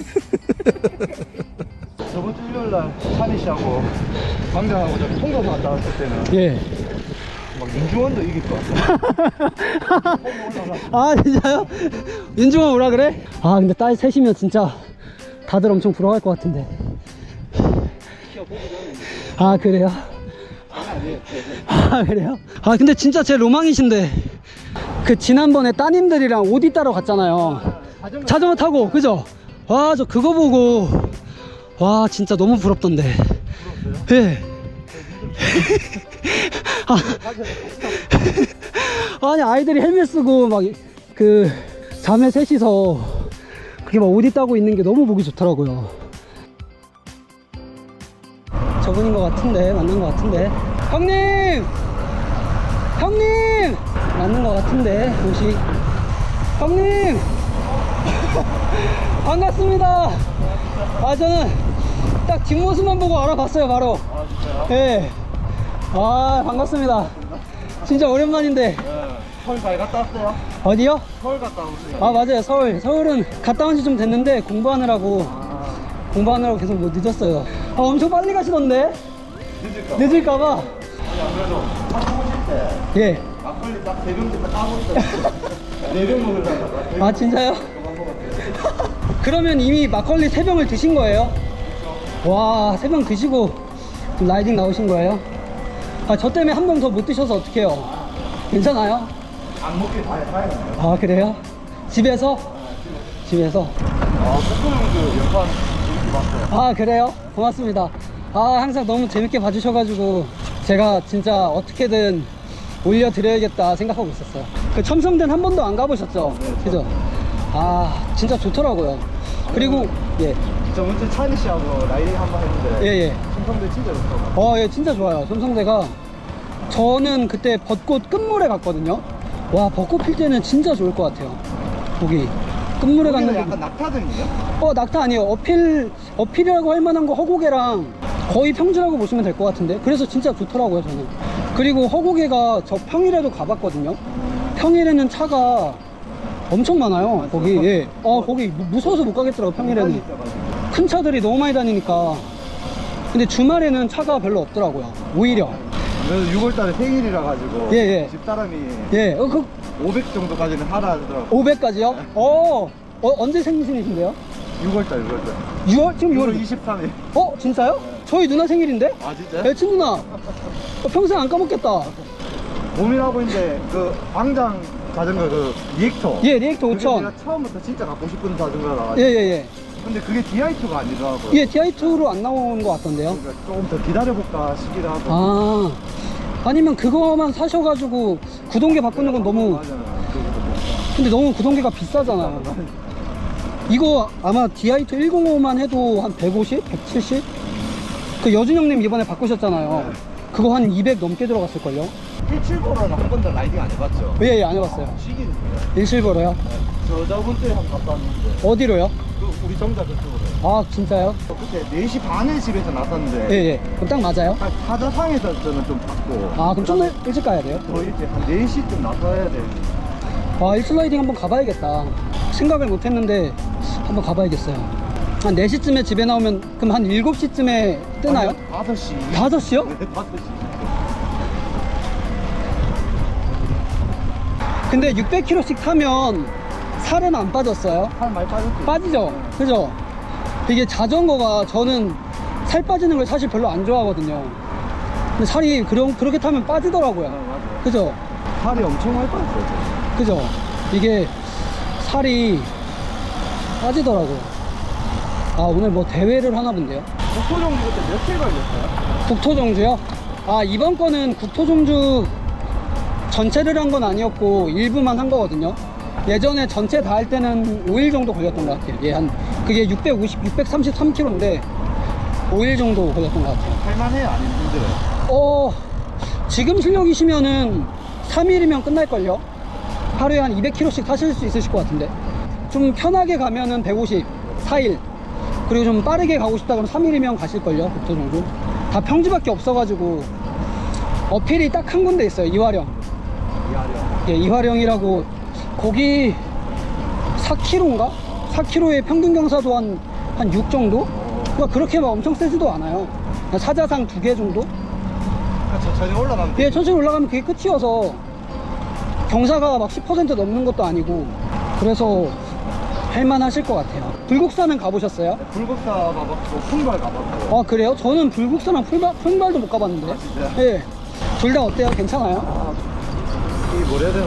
저번 주 일요일 날 찬희 씨하고 광장하고 저기 통도서 갔다 왔을 때는 예. 막 윤중원도 이길 것 같아. 아 진짜요? 윤중원 오라 그래? 아 근데 딸 셋이면 진짜 다들 엄청 부러워할 것 같은데 아 그래요? 아 그래요? 아 근데 진짜 제 로망이신데 그 지난번에 따님들이랑 오디 따러 갔잖아요 자전거 타고 그죠? 와 저 그거 보고 와 진짜 너무 부럽던데. 예. 아, 아니 아이들이 헬멧 쓰고 막 그 자매 셋이서 그게 막 옷 입다고 있는 게 너무 보기 좋더라고요. 저분인 것 같은데 맞는 것 같은데. 형님! 형님! 맞는 것 같은데 옷이. 형님 반갑습니다 아 저는 딱 뒷모습만 보고 알아봤어요 바로 예. 아 반갑습니다 진짜 오랜만인데 서울 잘 갔다 왔어요? 어디요? 서울 갔다 오세요. 아 맞아요 서울 서울은 갔다 온 지 좀 됐는데 공부하느라고 공부하느라고 계속 뭐 늦었어요 아 엄청 빨리 가시던데 늦을까? 늦을까봐 안 그래도 사고 오실 때 예. 막걸리 딱 대병 딱 까고 있어요. 네병 먹으려다가 아 진짜요? 그러면 이미 막걸리 세 병을 드신 거예요? 와 세 병 드시고 좀 라이딩 나오신 거예요? 아 저 때문에 한 병 더 못 드셔서 어떡해요 괜찮아요? 안 먹게 다 해요. 아 그래요? 집에서? 집에서 아, 재밌게 봤어요. 아 그래요? 고맙습니다 아 항상 너무 재밌게 봐주셔가지고 제가 진짜 어떻게든 올려드려야겠다 생각하고 있었어요 그 첨성대는 한 번도 안 가보셨죠? 그죠? 아 진짜 좋더라고요 그리고 예 저번 주 찬희 씨하고 라이딩 한번 했는데 예예 충성도 진짜 좋더라고요. 어, 예, 진짜 좋아요. 첨성대가. 저는 그때 벚꽃 끝물에 갔거든요. 와, 벚꽃 필 때는 진짜 좋을 것 같아요. 거기. 끝물에 거기는 갔는데. 약간 낙타등이요? 어, 낙타 아니에요. 어필, 어필이라고 할 만한 거 허곡이랑 거의 평지라고 보시면 될 것 같은데. 그래서 진짜 좋더라고요, 저는. 그리고 허곡에가 저 평일에도 가봤거든요. 평일에는 차가 엄청 많아요. 거기, 예. 어, 거기 무- 무서워서 못 가겠더라고요, 평일에는. 큰 차들이 너무 많이 다니니까. 근데 주말에는 차가 별로 없더라고요. 오히려. 그래서 6월달에 생일이라 가지고 예, 예. 집사람이 예, 어, 그 500 정도까지는 하라 하더라고. 500까지요? 어, 어, 언제 생신이신데요? 6월달, 6월달. 6월? 지금 6월 6월. 23일. 어, 진짜요? 저희 누나 생일인데? 아 진짜? 애 친누나. 어, 평생 안 까먹겠다. 고민하고 있는데 그 광장 자전거 그 리액터. 예, 리액터 그게 5000. 내가 처음부터 진짜 갖고 싶은 자전거라. 예, 예, 예. 근데 그게 DI2가 아니더라고요. 예, DI2로 안 나온 것 같던데요? 그러니까 조금 더 기다려볼까 싶기도 하고. 아. 아니면 그거만 사셔가지고 구동계 바꾸는 건 너무, 맞아요. 그것도 뭔가. 근데 너무 구동계가 비싸잖아요. 이거 아마 DI2 105만 해도 한 150? 170? 그 여준 형님 이번에 바꾸셨잖아요. 네. 그거 한 200 넘게 들어갔을걸요? 175는 한 번도 라이딩 안 해봤죠? 예, 예, 안 해봤어요. 시기는 1실버로요? 저 저번 주에 한번 갔다 왔는데 어디로요? 그 우리 정자 그쪽으로 아, 진짜요? 그때 4시 반에 집에서 나섰는데 예, 예. 그럼 딱 맞아요? 한 사자상에서 저는 좀 받고 아, 그럼 좀 일찍 가야 돼요? 더 일찍 한 4시쯤 나서야 돼 아, 일슬라이딩 한번 가봐야겠다. 생각을 못 했는데 한번 가봐야겠어요. 한 4시쯤에 집에 나오면 그럼 한 7시쯤에 뜨나요? 5시 5시요? 네 5시 근데 600km씩 타면 살은 안 빠졌어요? 살 많이 빠졌지 빠지죠? 그죠? 이게 자전거가 저는 살 빠지는 걸 사실 별로 안 좋아하거든요. 근데 살이 그런, 그렇게 타면 아, 빠지더라고요. 맞아 그죠? 살이 엄청 많이 빠졌어요 그죠? 이게 살이 빠지더라고요. 아, 오늘 뭐 대회를 하나 본데요? 국토정비 그때 며칠 걸렸어요? 국토정주요? 아, 이번 거는 국토정주 전체를 한 건 아니었고 일부만 한 거거든요. 예전에 전체 다 할 때는 5일 정도 걸렸던 것 같아요. 예, 한, 그게 650, 633km인데 5일 정도 걸렸던 것 같아요. 할만해요 아니면 힘들어요? 어, 지금 실력이시면은 3일이면 끝날걸요? 하루에 한 200km씩 타실 수 있으실 것 같은데. 좀 편하게 가면은 150, 4일. 그리고 좀 빠르게 가고 싶다 그러면 3일이면 가실걸요? 국토 정도. 다 평지밖에 없어가지고. 어필이 딱 한 군데 있어요. 이화령. 예, 이화령이라고. 거기 4km인가? 4km에 평균 경사도 한 한 6 정도? 그러니까 그렇게 막 엄청 세지도 않아요. 사자상 두 개 정도? 그냥 천천히 올라가면 돼. 예, 천천히 올라가면 그게 끝이어서 경사가 막 10% 넘는 것도 아니고 그래서 할만하실 것 같아요. 불국사는 가보셨어요? 불국사 가봤고 풍발 가봤고 아 그래요? 저는 불국사랑 풀발, 풀발도 못 가봤는데. 진짜요? 예. 둘 다 어때요? 괜찮아요? 아, 되나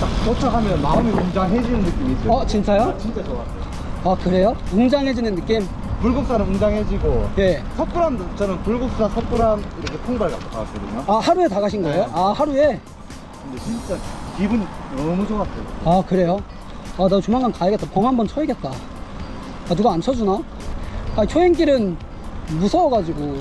딱 도착하면 마음이 웅장해지는 느낌이 있어요 어 진짜요? 아, 진짜 좋아 아 그래요? 웅장해지는 느낌? 불국사는 웅장해지고 예. 석굴암도 저는 불국사 석굴암 이렇게 풍발 갔다 왔거든요 아 하루에 다 가신 거예요? 네. 아 하루에? 근데 진짜 기분이 너무 좋았어요 아 그래요? 아 나 조만간 가야겠다 벙 한번 쳐야겠다 아 누가 안 쳐주나? 아 초행길은 무서워가지고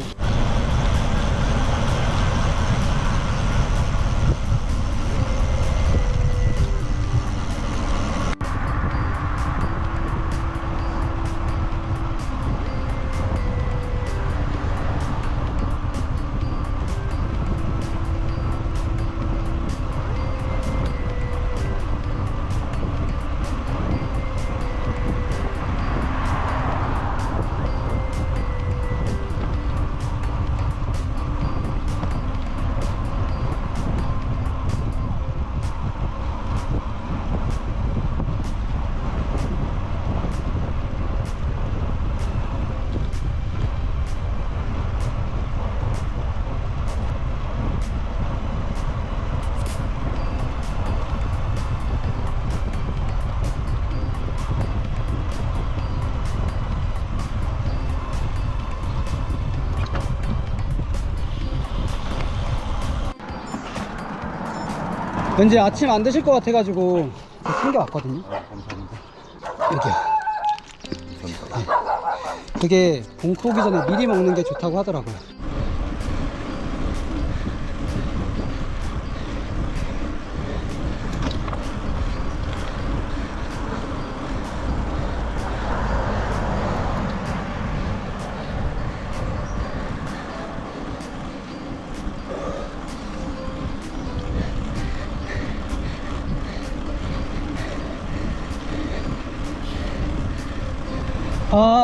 왠지 아침 안 드실 것 같아가지고 챙겨왔거든요. 아 감사합니다. 여기요. 그게 봉투 오기 전에 미리 먹는 게 좋다고 하더라고요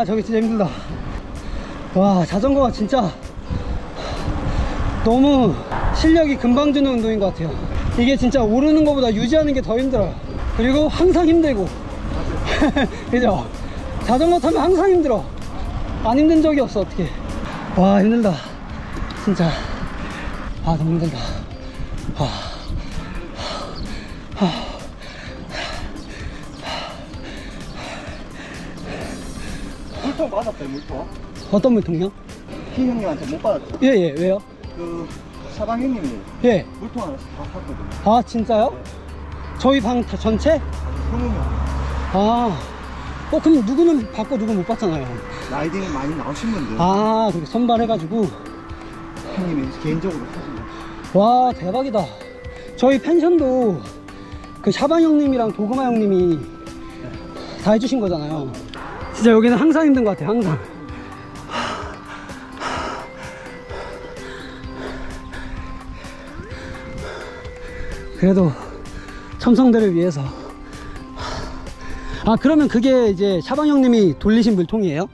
아 저기 진짜 힘들다. 와 자전거가 진짜 너무 실력이 금방 주는 운동인 것 같아요. 이게 진짜 오르는 것보다 유지하는 게 더 힘들어요. 그리고 항상 힘들고. 그죠? 자전거 타면 항상 힘들어. 안 힘든 적이 없어 어떻게. 와 힘들다. 진짜. 아 너무 힘들다. 아. 아. 물통 받았어요 물통 어떤 물통이요? 희 형님한테 못 받았죠 예 예 왜요? 그 사방 형님이 예. 물통 하나 다 샀거든요 아 진짜요? 저희 방 다- 전체? 형님이 아. 어 그럼 누구는 받고 누구는 못 받잖아요. 라이딩 많이 나오신 분들 아 그렇게 선발해가지고 형님이 개인적으로 사신 와 대박이다. 저희 펜션도 그 샤방 형님이랑 도그마 형님이 다 해주신 거잖아요. 진짜 여기는 항상 힘든 것 같아요. 항상. 그래도 첨성대를 위해서 아 그러면 그게 이제 샤방 형님이 돌리신 물통이에요?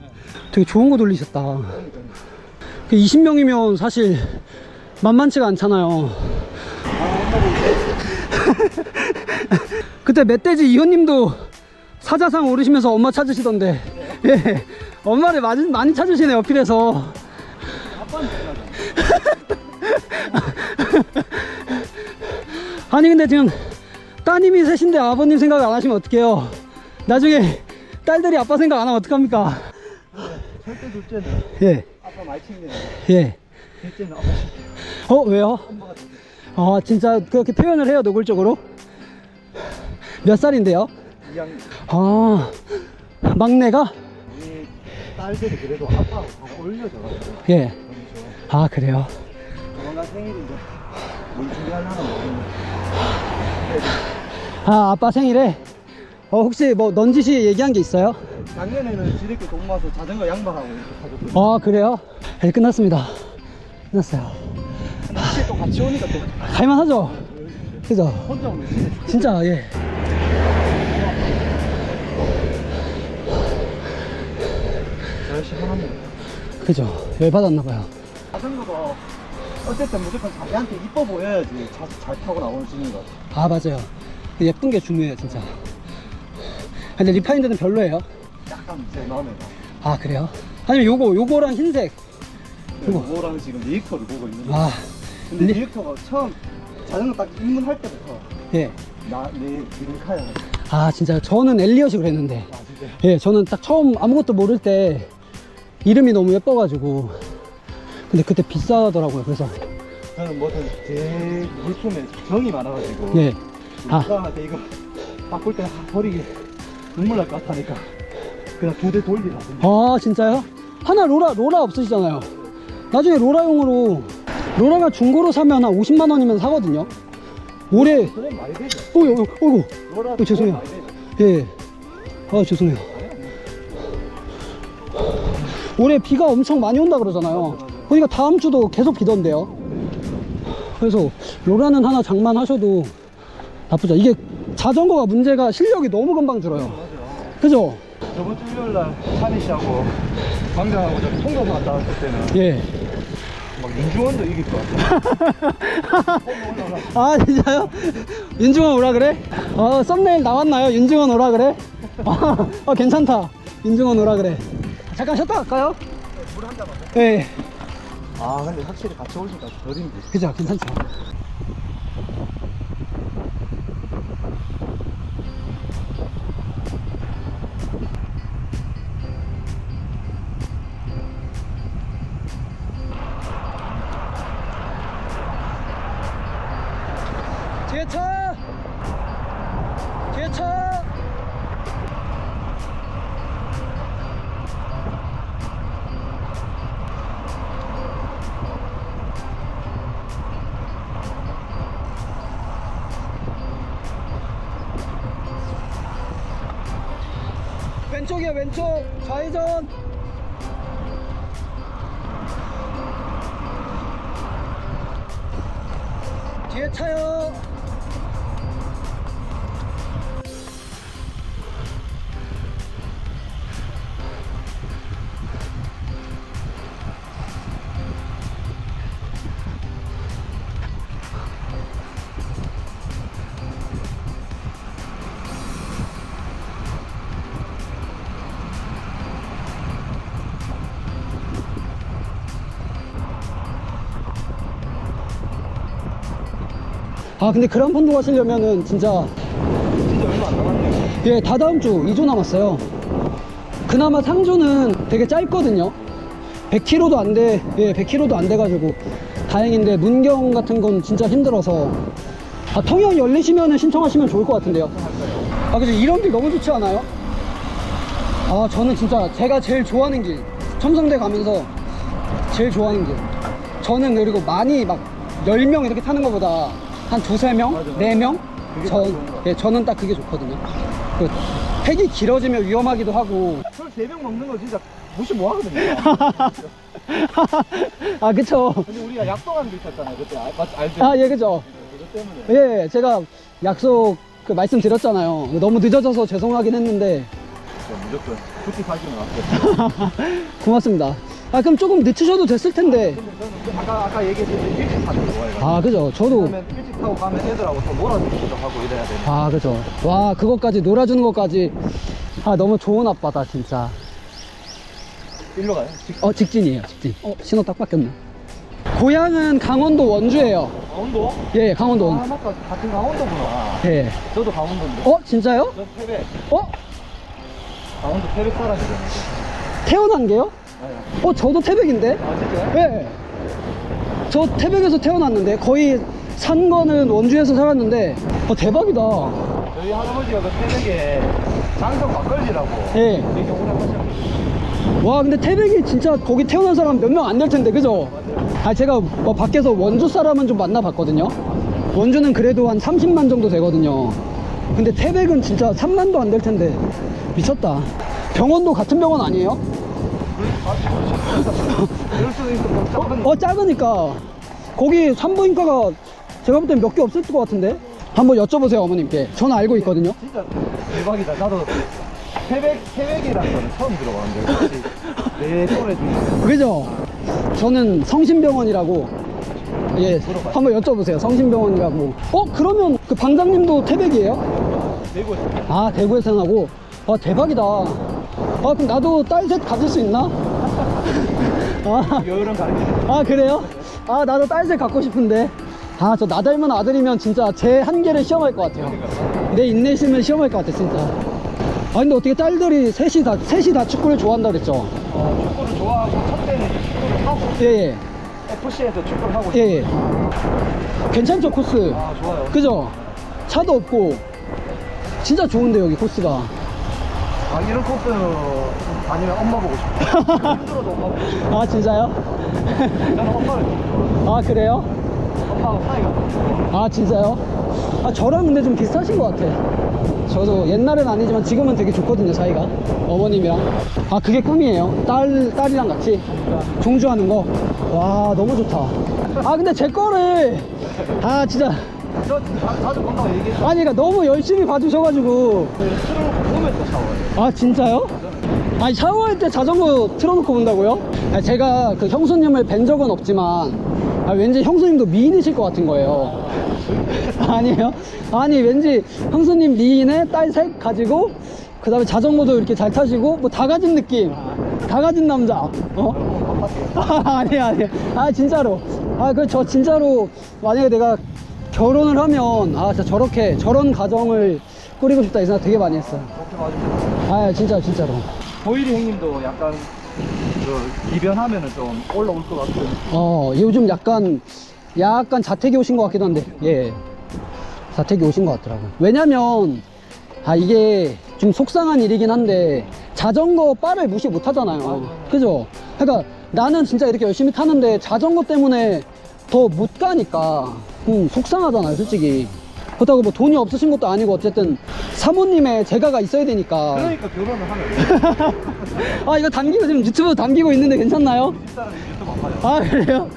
되게 좋은 거 돌리셨다 그 20명이면 사실 만만치가 않잖아요 그때 멧돼지 이현님도 사자상 오르시면서 엄마 찾으시던데. 예. 엄마를 많이, 많이 찾으시네 어필해서. 아니 근데 지금 따님이 셋인데 아버님 생각 안 하시면 어떡해요? 나중에 딸들이 아빠 생각 안 하면 어떡합니까? 절대 둘째는 예. 아빠 많이 챙기는 예. 셋째는 아빠 챙겨 어 왜요? 엄마가 좀아 진짜 그렇게 표현을 해요 노골적으로? 몇 살인데요? 2학년 아 막내가? 딸들이 그래도 아빠하고 더 올려져가지고 예. 아 그래요 조만간 생일인데 뭘 준비하려나 모르겠네 아 아빠 생일에 어 혹시 뭐 넌지시 얘기한 게 있어요? 작년에는 지리교 동마서 자전거 양방하고 이렇게 타줬거든요 아 그래요? 네 끝났습니다 끝났어요 혹시 또 같이 오니까 또 갈만하죠? 그죠? 혼자 오면 진짜. 진짜 예 열심히 합니다. 그죠. 열받았나봐요. 자전거가 어쨌든 무조건 자기한테 이뻐 보여야지 자, 잘 타고 나오시는 것 같아. 아, 맞아요. 예쁜 게 중요해요, 진짜. 근데 리파인드는 별로예요. 약간 제 마음에 가. 아, 그래요? 아니면 요거, 요거랑 흰색. 이거. 그거랑 지금 리액터를 보고 있는데 아, 근데 리- 리액터가 처음 자전거 딱 입문할 때부터 예. 나내 기름카야 아, 진짜 저는 엘리엇이 그랬는데. 아 진짜 예, 저는 딱 처음 아무것도 모를 때 이름이 너무 예뻐가지고. 근데 그때 비싸더라고요, 그래서. 저는 뭐든 제 물품에 정이 많아가지고 예. 아, 사람한테 이거 바꿀 때 버리기 눈물 날 것 같으니까 그냥 두 대 돌리라 아, 진짜요? 하나 로라, 로라 없으시잖아요. 나중에 로라용으로, 로라가 중고로 사면 한 50만 원이면 사거든요. 올해, 되죠 어이구, 어, 죄송해요. 예. 아, 죄송해요. 올해 비가 엄청 많이 온다 그러잖아요. 그러니까 다음 주도 계속 비던데요. 그래서 로라는 하나 장만하셔도 나쁘죠. 이게 자전거가 문제가 실력이 너무 금방 줄어요. 맞아 그죠? 저번 주 일요일 날 찬희 씨하고 광장하고 저기 통도서 갔다 왔을 때는 예. 막 윤중원도 이길 것 같아 아, 진짜요? 윤중원 오라 그래? 어, 썸네일 나왔나요? 윤중원 오라 그래? 아, 어, 괜찮다. 윤중원 오라 그래. 잠깐 쉬었다 갈까요? 물 한잔 마셔 예. 아 근데 확실히 같이 오니까 덜 힘들어 그죠? 괜찮죠? 왼쪽이야 왼쪽. 좌회전. 뒤에 차요 아 근데 그란폰도 가시려면은 진짜 진짜 얼마 안 남았네요 예 다다음 주 2주 남았어요. 그나마 상주는 되게 짧거든요. 100km도 안돼 예 100km도 안 돼가지고 다행인데 문경 같은 건 진짜 힘들어서. 아 통영 열리시면은 신청하시면 좋을 것 같은데요. 아 그죠 이런 길 너무 좋지 않아요? 아 저는 진짜 제가 제일 좋아하는 길 첨성대 가면서 제일 좋아하는 길. 저는 그리고 많이 막 10명 이렇게 타는 것보다 한 두세 명? 네 명? 같아. 예, 저는 딱 그게 좋거든요. 그 택이 길어지면 위험하기도 하고. 술 3병 먹는 거 진짜 무시 뭐 하거든요. 아 그쵸. 근데 우리가 약속한 게 있었잖아요. 그때 알, 맞, 알죠? 아 예 그죠. 그것 때문에. 예 제가 약속 그 말씀드렸잖아요. 너무 늦어져서 죄송하긴 했는데. 진짜 무조건 사주는 왔어요 고맙습니다 아 그럼 조금 늦추셔도 됐을 텐데. 근데 저는 그 아까 아까 얘기했듯이 일찍 사는 거 좋아해요. 아 그죠. 저도 그러면 일찍 타고 가면 애들하고 또 놀아주기도 하고 이래야 되는 아 그죠. 와 그것까지 놀아주는 것까지. 아 너무 좋은 아빠다 진짜. 일로 가요? 직- 어 직진이에요 직진. 어. 신호 딱 바뀌었네. 고향은 강원도 원주예요. 강원도? 예 강원도 아 원주 맞다. 같은 강원도구나. 예. 저도 강원도인데. 어 진짜요? 저 태백. 어? 강원도 태백 사람이거든요. 태어난 게요? 아, 어 저도 태백인데? 아 진짜요? 예. 저 태백에서 태어났는데 거의 산 거는 원주에서 살았는데 어 대박이다. 저희 할아버지가 그 태백에 장성 막걸리라고 예. 되게 오래 하셨거든요 와 근데 태백이 진짜 거기 태어난 사람 몇 명 안 될 텐데 그죠? 아 제가 뭐 밖에서 원주 사람은 좀 만나봤거든요. 원주는 그래도 한 30만 정도 되거든요. 근데 태백은 진짜 3만도 안 될 텐데 미쳤다. 병원도 같은 병원 아니에요? 이럴 수도 있고 뭐 작은 어 작으니까. 거기 산부인과가 제가 볼 땐 몇 개 없을 것 같은데? 한번 여쭤보세요 어머님께. 저는 알고 있거든요. 진짜 대박이다. 나도 태백, 태백이라는 거는 처음 들어봤는데 혹시 내 또래 중에 그죠? 저는 성심병원이라고. 예 한번 여쭤보세요. 성심병원이라고. 어 그러면 그 방장님도 태백이에요? 대구에서. 아 대구에서 나고? 와 대박이다. 아 그럼 나도 딸 셋 가질 수 있나? 아, 여유는 가리키는 아 그래요? 아 나도 딸셋 갖고 싶은데. 아 저 나 닮은 아들이면 진짜 제 한계를 시험할 것 같아요. 내 인내심을 시험할 것 같아 진짜. 아 근데 어떻게 딸들이 셋이 다 셋이 다 축구를 좋아한다 그랬죠? 어, 축구를 좋아하고 첫 때는 축구를 하고 예예. FC에서 축구를 하고 예, 예. 괜찮죠 코스? 아 좋아요. 그죠? 차도 없고. 진짜 좋은데 여기 코스가. 아 이런 코스 다니면 엄마 보고 싶어 힘들어도 엄마 보고 싶어 아 진짜요? 저는 엄마를 좀 좋아해요. 아 그래요? 엄마하고 사이가 너무 좋아 아 진짜요? 아 저랑 근데 좀 비슷하신 것 같아. 저도 옛날엔 아니지만 지금은 되게 좋거든요 사이가. 어머님이랑. 아 그게 꿈이에요. 딸, 딸이랑 같이 종주하는 거 와 너무 좋다. 아 근데 제 거를 아 진짜. 저 자- 자주 본다고 얘기했죠 아니 그러니까 너무 열심히 봐주셔가지고. 틀어놓고 보면서 샤워해요. 아 진짜요? 아니 샤워할 때 자전거 틀어놓고 본다고요? 아, 제가 그 형수님을 뵌 적은 없지만 아, 왠지 형수님도 미인이실 것 같은 거예요. 아니에요? 아니 왠지 형수님 미인에 딸 셋 가지고 그 다음에 자전거도 이렇게 잘 타시고 뭐 다 가진 느낌. 다 가진 남자. 어? 아니 아니. 아 진짜로. 아 그 저 진짜로 만약에 내가 결혼을 하면 아 진짜 저렇게 저런 가정을 꾸리고 싶다 이 생각 되게 많이 했어요. 아 진짜 진짜로 보일이 형님도 약간 그 이변하면은 좀 올라올 것 같은 어 요즘 약간 약간 자택이 오신 것 같기도 한데 예. 자택이 오신 것 같더라고요. 왜냐면 아 이게 좀 속상한 일이긴 한데 자전거 바를 무시 못 하잖아요. 그죠? 그러니까 나는 진짜 이렇게 열심히 타는데 자전거 때문에 더 못 가니까 음, 속상하잖아요 솔직히 그렇다고 뭐 돈이 없으신 것도 아니고 어쨌든 사모님의 재가가 있어야 되니까. 그러니까 결혼을 하면 아 이거 담기고 지금 유튜브 담기고 있는데 괜찮나요? 집사람이 유튜브 안 봐요. 아 그래요?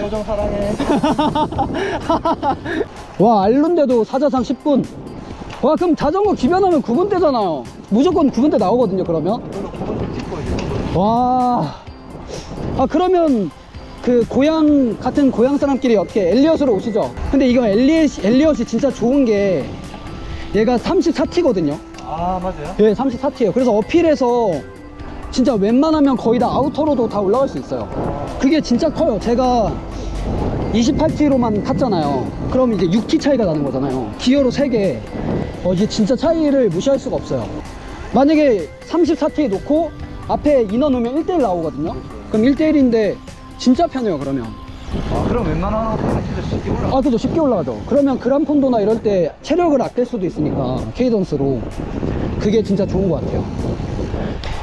표정 사랑해. 와 알룬데도 사자상 10분. 와 그럼 자전거 기변하면 9분 대잖아요. 무조건 9분 대 나오거든요 그러면? 그리고 그건 찍고 이제 와. 아 그러면 그 고향 같은 고향 사람끼리 어떻게 엘리엇으로 오시죠? 근데 이거 엘리엇 엘리엇이 진짜 좋은 게 얘가 34T거든요. 아 맞아요? 예, 34T예요. 그래서 어필해서 진짜 웬만하면 거의 다 아우터로도 다 올라갈 수 있어요. 그게 진짜 커요. 제가 28T로만 탔잖아요. 그럼 이제 6T 차이가 나는 거잖아요. 기어로 3개. 어, 이게 진짜 차이를 무시할 수가 없어요. 만약에 34T 놓고 앞에 인원 오면 1대1 나오거든요. 그럼 1대1인데 진짜 편해요, 그러면. 아 그럼 웬만한 거는 진짜 쉽게 올라가 아, 그죠. 쉽게 올라가죠. 그러면 그란폰도나 이럴 때 체력을 아낄 수도 있으니까, 케이던스로. 그게 진짜 좋은 것 같아요.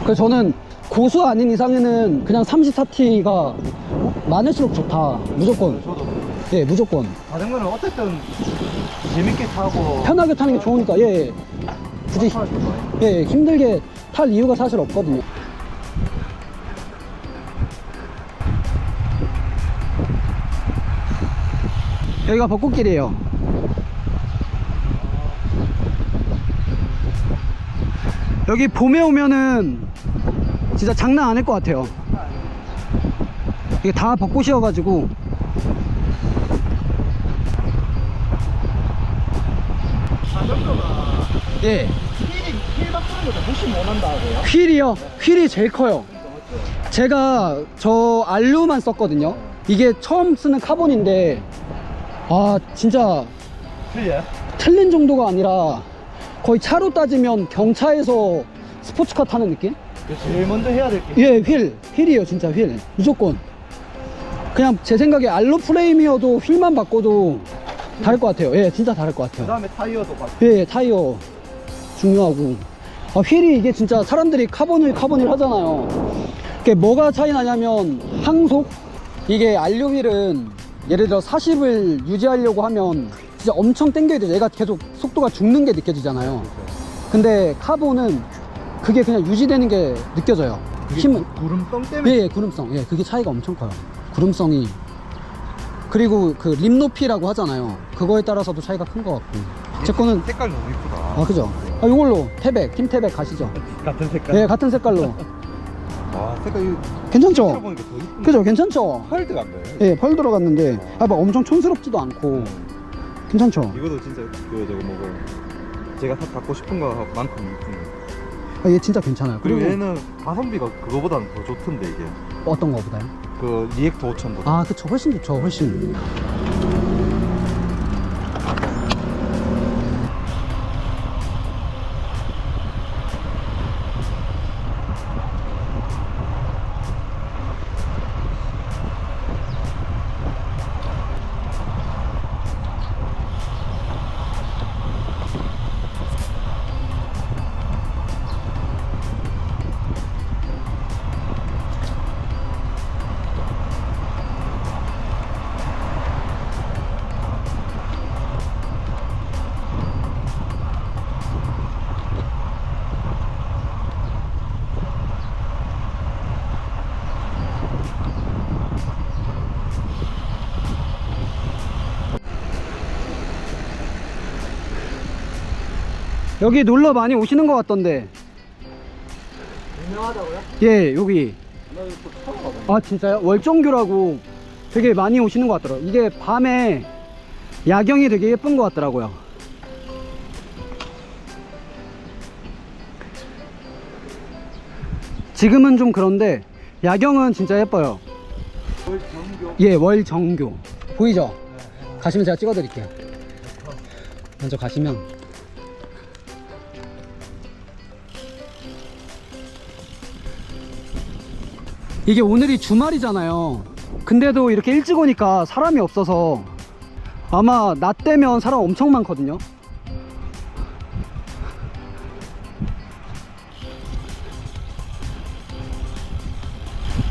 그래서 저는 고수 아닌 이상에는 그냥 34T가 많을수록 좋다. 무조건. 저도 예, 무조건. 자전거는 어쨌든 재밌게 타고 편하게 타는 게 좋으니까, 예, 예. 굳이, 편하게 좋아해요. 예, 예, 힘들게 탈 이유가 사실 없거든요. 여기가 벚꽃길이에요. 여기 봄에 오면은 진짜 장난 아닐 것 같아요. 이게 다 벚꽃이어가지고. 예. 휠이 휠 바꾸는 것도 훨씬 원한다 하고요 휠이요? 휠이 제일 커요. 제가 저 알루만 썼거든요. 이게 처음 쓰는 카본인데 아 진짜 휠이야? 틀린 정도가 아니라 거의 차로 따지면 경차에서 스포츠카 타는 느낌? 제일 먼저 해야 될 게 예, 휠. 휠이에요, 진짜 휠. 무조건. 그냥 제 생각에 알로 프레임이어도 휠만 바꿔도 다를 것 같아요. 예, 진짜 다를 것그 같아요. 다음에 타이어도 바 예, 타이어 중요하고. 아, 휠이 이게 진짜 사람들이 카본을 카본을 하잖아요. 그게 뭐가 차이 나냐면 항속? 이게 알료 휠은 예를 들어 40을 유지하려고 하면 진짜 엄청 당겨야 돼. 얘가 계속 속도가 죽는 게 느껴지잖아요. 근데 카본은 그게 그냥 유지되는 게 느껴져요. 힘은. 구름성 때문에 예, 예, 구름성. 예, 그게 차이가 엄청 커요. 구름성이. 그리고 그림 높이라고 하잖아요. 그거에 따라서도 차이가 큰 것 같고. 제 거는 색깔 너무 이쁘다. 아 그죠? 아 이걸로 태백 팀 태백 가시죠. 같은 색깔. 네 같은 색깔로 아 색깔 이 괜찮죠? 그죠? 괜찮죠? 펄드가 안 나요. 예, 펄 들어갔는데 아 막 엄청 촌스럽지도 않고 괜찮죠? 이것도 진짜 그 저거 뭐고 제가 사 갖고 싶은 거만큼. 아, 얘 진짜 괜찮아요. 그리고 그리고 얘는 가성비가 그거보다는 더 좋던데 이게 어떤 거보다요? 그 리액터 5천보다. 아 그쵸 훨씬 좋죠 훨씬. 여기 놀러 많이 오시는 것 같던데. 유명하다고요? 예 여기. 나 이거 처음 가봐. 아 진짜요? 월정교라고 되게 많이 오시는 것 같더라고요. 이게 밤에 야경이 되게 예쁜 것 같더라고요. 지금은 좀 그런데 야경은 진짜 예뻐요. 월정교. 예, 월정교. 보이죠? 가시면 제가 찍어드릴게요. 먼저 가시면. 이게 오늘이 주말이잖아요. 근데도 이렇게 일찍 오니까 사람이 없어서 아마 낮 되면 사람 엄청 많거든요.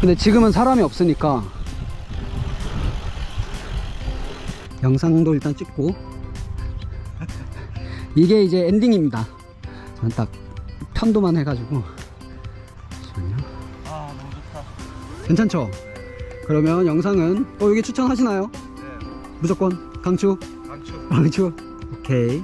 근데 지금은 사람이 없으니까 영상도 일단 찍고 이게 이제 엔딩입니다. 저는 딱 편도만 해가지고 괜찮죠? 그러면 영상은 어 여기 추천하시나요? 네. 무조건 강추 강추. 강추 오케이